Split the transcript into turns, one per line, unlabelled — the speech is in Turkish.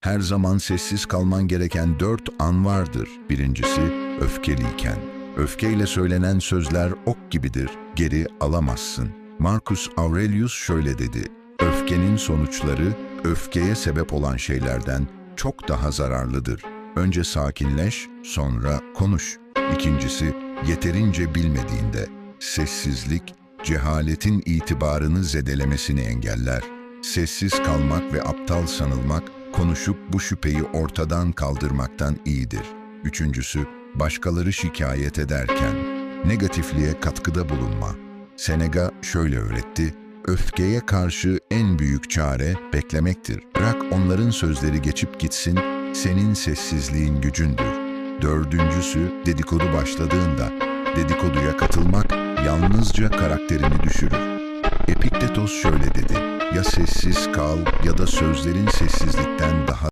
Her zaman sessiz kalman gereken dört an vardır. Birincisi, öfkeliyken. Öfkeyle söylenen sözler ok gibidir, geri alamazsın. Marcus Aurelius şöyle dedi, öfkenin sonuçları, öfkeye sebep olan şeylerden çok daha zararlıdır. Önce sakinleş, sonra konuş. İkincisi, yeterince bilmediğinde. Sessizlik, cehaletin itibarını zedelemesini engeller. Sessiz kalmak ve aptal sanılmak, konuşup bu şüpheyi ortadan kaldırmaktan iyidir. Üçüncüsü, başkaları şikayet ederken, negatifliğe katkıda bulunma. Seneca şöyle öğretti, öfkeye karşı en büyük çare beklemektir. Bırak onların sözleri geçip gitsin, senin sessizliğin gücündür. Dördüncüsü, dedikodu başladığında, dedikoduya katılmak yalnızca karakterini düşürür. Epiktetos şöyle dedi, ya sessiz kal ya da sözlerin sessizlikten daha